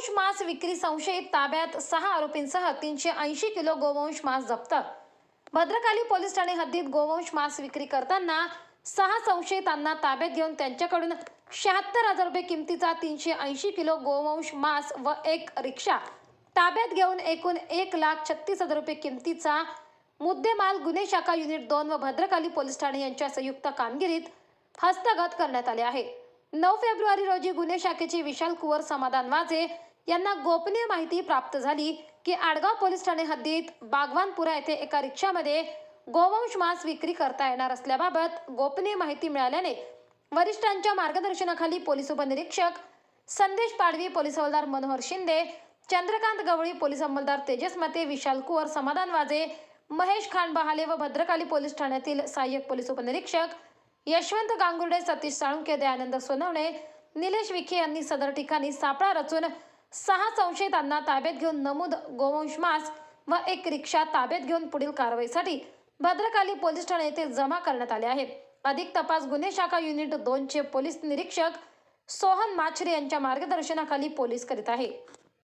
गोवंश मांस विक्री संशयित ताब्यात सहा आरोपींसह तीनशे ऐंशी किलो गोवंश मांस जप्त. भद्रकाली पोलीस ठाणे हद्दीत गोवंश मांस विक्री करताना सहा संशयितांना ताब्यात घेऊन त्यांच्याकडून शहात्तर हजार रुपये किमतीचा तीनशे ऐंशी किलो गोवंश मांस व एक रिक्षा ताब्यात घेऊन एकूण एक लाख छत्तीस हजार रुपये किमतीचा मुद्देमाल गुन्हे शाखा युनिट दोन व भद्रकाली पोलीस ठाणे यांच्या संयुक्त कामगिरीत हस्तगत करण्यात आले आहे. नऊ फेब्रुवारी रोजी गुन्हे शाखेचे विशाल कुवर समाधान वाजे यांना गोपनीय माहिती प्राप्त झाली की आडगाव पोलीस ठाणे हद्दीत बागवानपुरा येथे एका रिक्षामध्ये गोवंश मांस विक्री करता येणार असल्याबाबत गोपनीय माहिती मिळाल्याने वरिष्ठांच्या मार्गदर्शनाखाली पोलीस उपनिरीक्षक संदेश पाडवी पोलीस हवालदार मनोहर शिंदे चंद्रकांत गवळी पोलीस अंमलदार तेजस मते विशाल कुवर समाधान वाजे महेश खान बहाले व भद्रकाली पोलीस ठाण्यातील सहाय्यक पोलीस उपनिरीक्षक यशवंत गांगुर्डे सतीश साळुंके दयानंद सोनवणे निलेश विखे यांनी सदर ठिकाणी सापळा रचून सहा संशयितांना ताब्यात घेऊन नमूद गोवंश मास्क व एक रिक्षा ताब्यात घेऊन पुढील कारवाईसाठी भद्रकाली पोलीस ठाणे येथे जमा करण्यात आले आहे अधिक तपास गुन्हे शाखा युनिट दोनचे पोलीस निरीक्षक सोहन माछरे यांच्या मार्गदर्शनाखाली पोलीस करीत आहे.